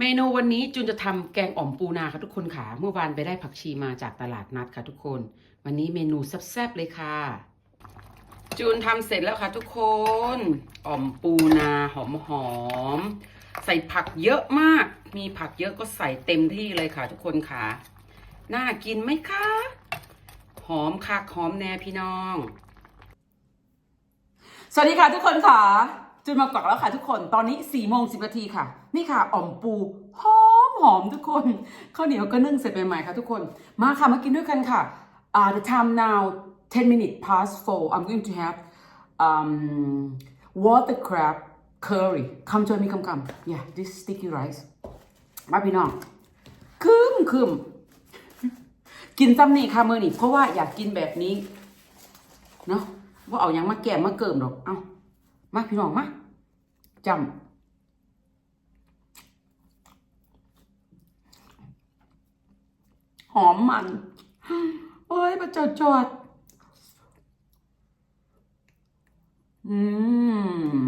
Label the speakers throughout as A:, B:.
A: เมนูวันนี้จูนจะทำแกงอ่อมปูนาค่ะทุกคนค่ะ เมื่อวานไปได้ผักชีมาจากตลาดนัดค่ะทุกคน วันนี้เมนูแซ่บๆเลยค่ะ จูนทำเสร็จแล้วค่ะทุกคนอ่อมปูนาหอมๆใส่ผักเยอะมาก มีผักเยอะก็ใส่เต็มที่เลยค่ะทุกคนค่ะ น่ากินไหมคะ หอมคักหอมแน่พี่น้อง สวัสดีค่ะทุกคนค่ะ จุนมากอกแล้วค่ะทุกคนตอนนี้4ี่โมงสินาทีค่ะ นี่ค่ะอ่อมปูหอมหอมทุกคนข้าวเหนียวก็นึ่งเสร็จใหม่ๆค่ะทุกคนมาค่ะมากินด้วยกันค่ะ uh, the time now 10 minutes past 4 I'm going to have um, water crab curry คำชวนมีคำคำ yeah this sticky rice มาพี่น้องคืมคืมกินซ้ำนี่ค่ะมือนี่เพราะว่าอยากกินแบบนี้ เนาะว่าเอาหยังมาแก้มาเกิมหรอก เอ้า มาพี่น้องมาจำหอมมัน โอ้ยมาจอดจอดอืม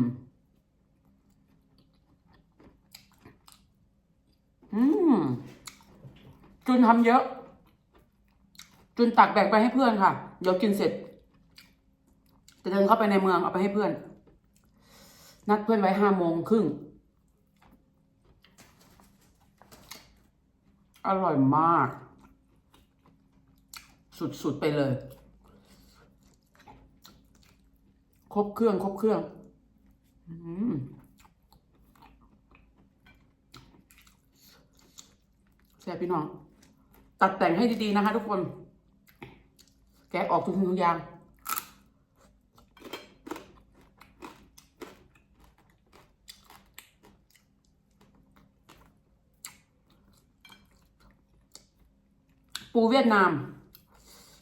A: อืม จุนทำเยอะ จุนตักแบ่งไปให้เพื่อนค่ะ เดี๋ยวกินเสร็จจะเดินเข้าไปในเมืองเอาไปให้เพื่อน นัดเพื่อนไว้ห้าโมงครึ่ง อร่อยมาก สุดๆไปเลย ครบเครื่อง ครบเครื่องอืมแซ่บพี่น้อง ตัดแต่งให้ดี ๆ นะคะทุกคน แกะออกทุกทุกอย่าง ปูเวี ยดนาม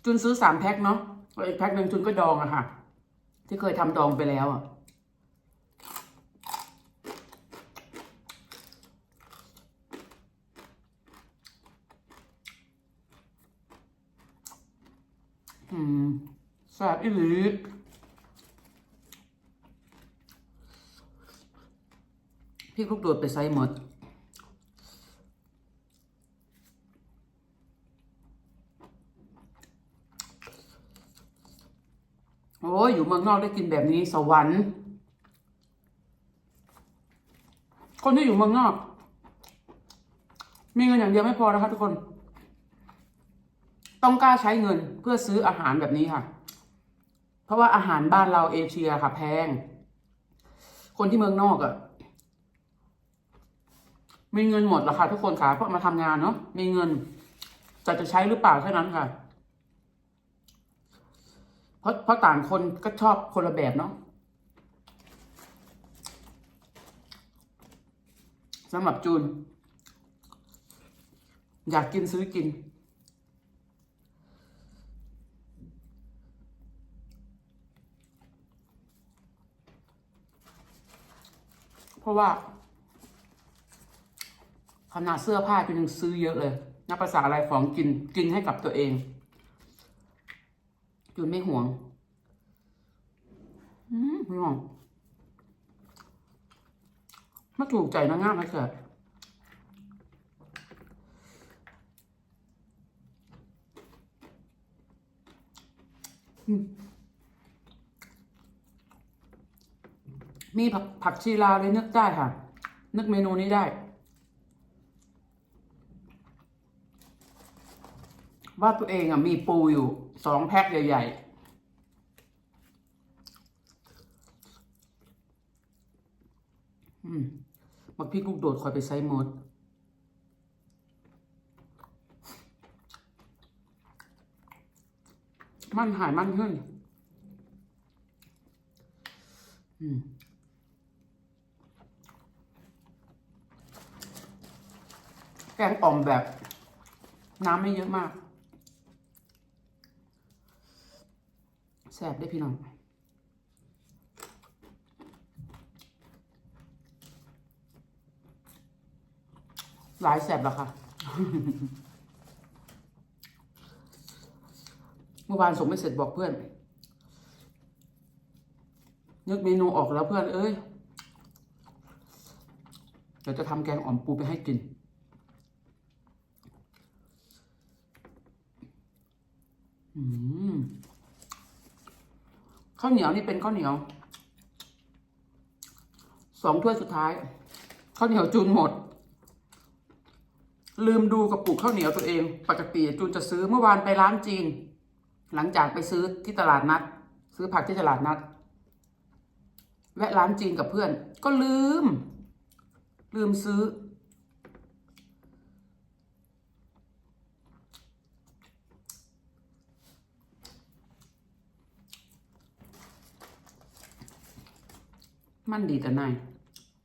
A: จุนซื้อสามแพ็คเนาะอีกแพ็คหนึ่งจุนก็ดองอะค่ะ ที่เคยทำดองไปแล้วอะอืมแซ่บอีหลีพี่ลูกโดดไปใส่หมด โอ้ยอยู่เมืองนอกได้กินแบบนี้สวรรค์ คนที่อยู่เมืองนอก มีเงินอย่างเดียวไม่พอนะคะทุกคน ต้องกล้าใช้เงินเพื่อซื้ออาหารแบบนี้ค่ะ เพราะว่าอาหารบ้านเราเอเชียค่ะ แพง คนที่เมืองนอกอะ่ะมีเงินหมดแล้วค่ะทุกคนค่ะเพราะมาทำงานเนาะมีเงินจะจะใช้หรือเปล่าแค่นั้นค่ะ ราะเพราะต่างคนก็ชอบคนละแบบเนาะสำหรับจูน อยากกินซื้อกิน เพราะว่า ขนาดเสื้อผ้าจูนยังซื้อเยอะเลยนับภาษาอะไรของกินกินให้กับตัวเอง จูนไม่ห่วง อืมไม่ห่วงม่ถูกใจนะง่ามนะเกิดอืมมีผักผักชีลาวเลยนึกได้ค่ะ นึกเมนูนี้ได้ ว่าตัวเองอะมีปูอยู่สองแพ็คใหญ่ ๆมักพี่ลูกโดดคอยไปไซมด มันหายมันขึ้น อืมแกงอ่อมแบบ น้ำไม่เยอะมาก แซ่บได้พี่น้องหลายแซ่บแล้วค่ะเมื่อวานส่งไม่เสร็จบอกเพื่อน นึกเมนูออกแล้วเพื่อน เอ้ย เดี๋ยวจะทำแกงอ่อมปูไปให้กิน อืม ข้าวเหนียวนี่เป็นข้าวเหนียวสองถ้วยสุดท้ายข้าวเหนียวจูนหมด ลืมดูกระปุกข้าวเหนียวตัวเอง ปกติจูนจะซื้อเมื่อวานไปร้านจีน หลังจากไปซื้อที่ตลาดนัด ซื้อผักที่ตลาดนัด แวะร้านจีนกับเพื่อน ก็ลืม ลืมซื้อ มันดีแต่นาย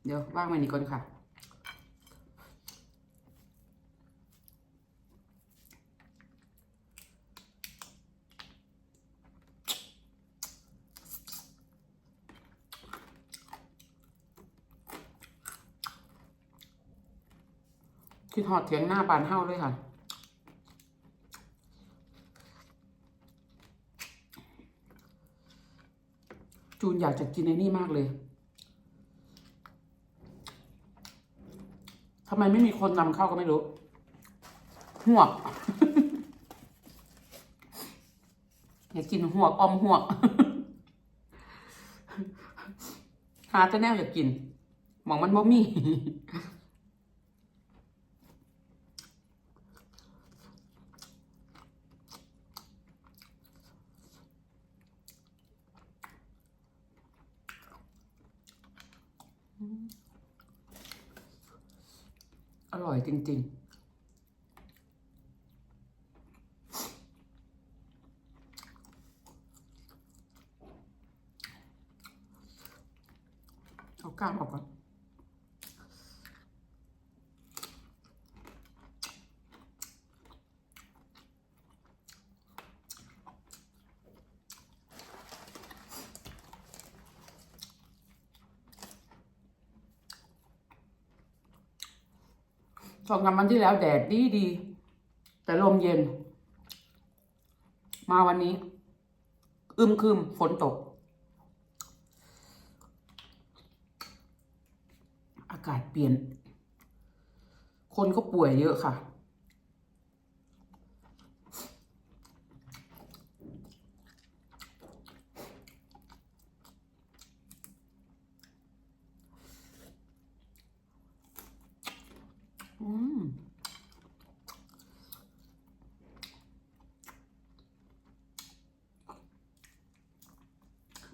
A: เดี๋ยวว่างไว้นี่ก่อนค่ะคิดหอดเถียงหน้าบานเฮ้าเลยค่ะจูนอยากจะกินไอ้นี่มากเลย ทำไมไม่มีคนนำเข้าก็ไม่รู้หวก อยากกินหวกอมหวก หาแต่แนวอยากกิน หมองมันบ่มี อร่อยจริง ๆ เอากล้ามออกก่อน สองสามวันที่แล้วแดดดีดี แต่ลมเย็น มาวันนี้ อึมครึมฝนตก อากาศเปลี่ยน คนก็ป่วยเยอะค่ะ อืม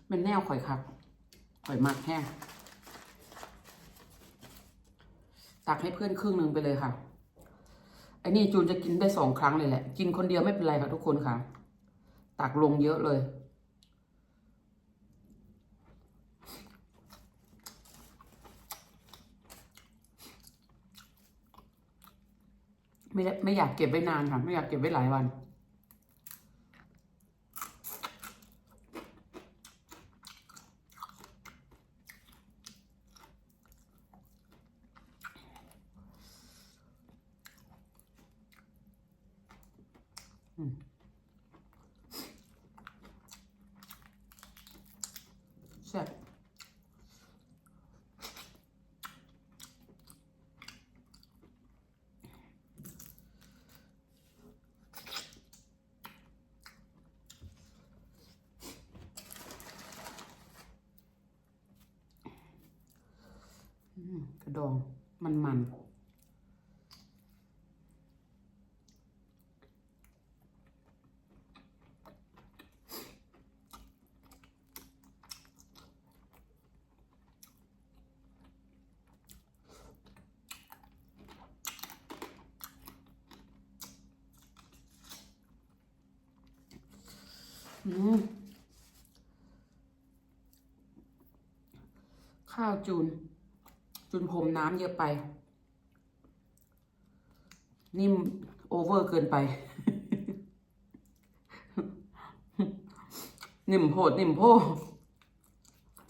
A: เป็นแนวข่อยคักข่อยมักแห้งตักให้เพื่อนครึ่งหนึ่งไปเลยค่ะไอ้นี่จูนจะกินได้สองครั้งเลยแหละ กินคนเดียวไม่เป็นไรค่ะทุกคนค่ะ ตักลงเยอะเลย ไม่ได้ไม่อยากเก็บไว้นานค่ะ ไม่อยากเก็บไว้หลายวัน แซ่บอืมกระดองมันมัน อืม ข้าวจูน จูนผมน้ำเยอะไป นิ่มโอเวอร์เกินไป นิ่มโพดนิ่มโพ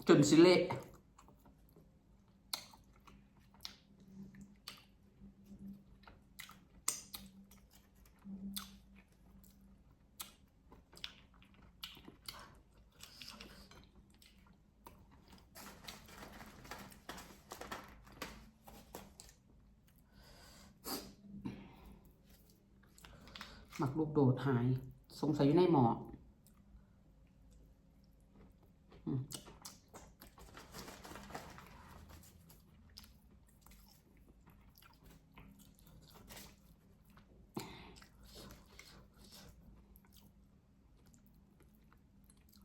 A: จนสิเละ หมักลูกโดดหาย สงสัยอยู่ในหมออืม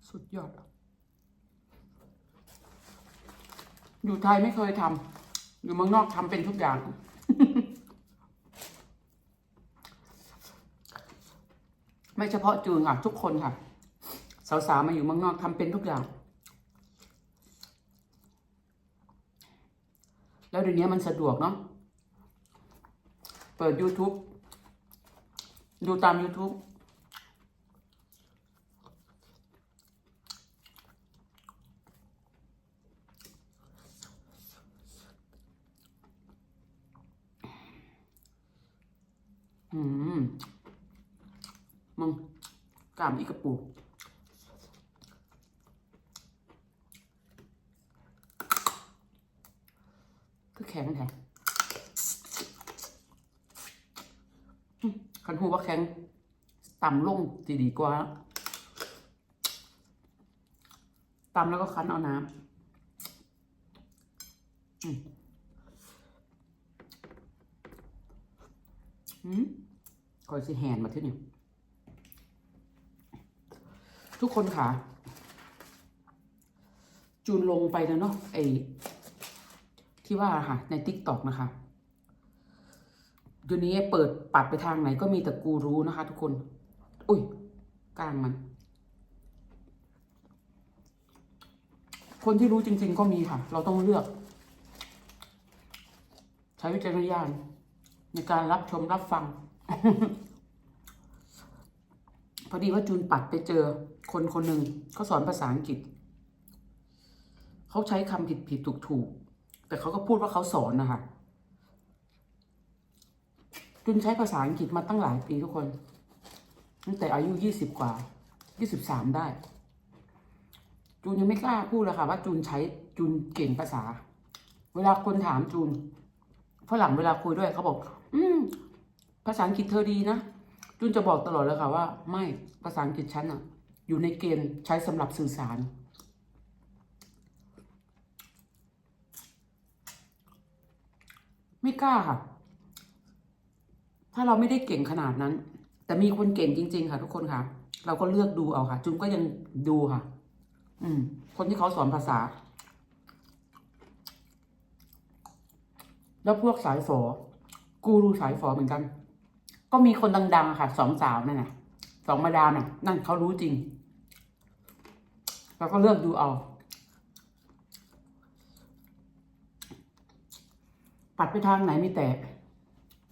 A: สุดยอด อยู่ไทยไม่เคยทำ อยู่เมืองนอกทำเป็นทุกอย่าง ไม่เฉพาะจูนค่ะ ทุกคนค่ะ สาวๆมาอยู่เมืองนอกทำเป็นทุกอย่าง แล้วเดี๋ยวนี้มันสะดวกเนาะเปิด YouTube ดูตาม YouTube อืมมึงกล้ามอีกกระปูคือแข็งแท้คันหูว่าแข็งต่ำลงดีดีกว่าตำแล้วก็คั้นเอาน้ำอืมอืมคอยสิแหนมาที่นี่ ทุกคนค่ะ จูนลงไปแล้วเนาะไอที่ว่าค่ะ ในติ๊กต็อกนะคะเดี๋ยวนี้เปิดปัดไปทางไหนก็มีแต่กูรู้นะคะ ทุกคน อุ้ยกลางมัน คนที่รู้จริง ๆ ก็มีค่ะ เราต้องเลือก ใช้วิจารณญาณในการรับชมรับฟัง อดีว่าจูนปัดไปเจอคนคนหนึ่งเขาสอนภาษาอังกฤษ เขาใช้คำผิดผิดถูกถูกแต่เขาก็พูดว่าเขาสอนนะคะจูนใช้ภาษาอังกฤษมาตั้งหลายปีทุกคน ตั้งแต่อายุยี่สิบกว่ายี่สิบสามได้ จูนยังไม่กล้าพูดเลยค่ะ ว่าจูนใช้จูนเก่งภาษา เวลาคนถามจูนฝรั่งเวลาคุยด้วยเขาบอก อืม ภาษาอังกฤษเธอดีนะ จุนจะบอกตลอดเลยค่ะว่า ไม่ภาษาอังกฤษฉันอะอยู่ในเกณฑ์ใช้สำหรับสื่อสาร ไม่กล้าค่ะ ถ้าเราไม่ได้เก่งขนาดนั้น แต่มีคนเก่งจริง ๆ ค่ะ ทุกคนค่ะ เราก็เลือกดูเอาค่ะ จุนก็ยังดูค่ะ อืม คนที่เขาสอนภาษา แล้วพวกสายฝอกูรูสายฝอเหมือนกัน ก็มีคนดัง ๆ ค่ะ สองสาวนั่นน่ะ สองมาดามน่ะ นั่นเขารู้จริง เราก็เลือกดูเอา ปัดไปทางไหนมีแต่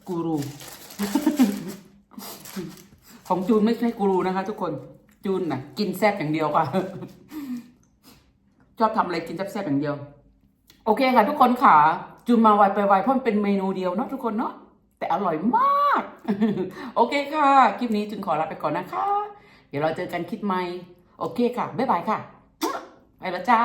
A: กูรู ของจูนไม่ใช่กูรูนะคะ ทุกคน จูนน่ะ กินแซ่บอย่างเดียวค่ะ ชอบทำอะไรกินแซ่บๆอย่างเดียว โอเคค่ะ ทุกคนค่ะ จูนมาไวไปไวเพราะมันเป็นเมนูเดียวเนาะทุกคนเนาะแต่อร่อยมาก โอเคค่ะ คลิปนี้จึงขอลาไปก่อนนะคะ เดี๋ยวเราเจอกันคลิปใหม่ โอเคค่ะ บ๊ายบายค่ะ ไปแล้วจ้า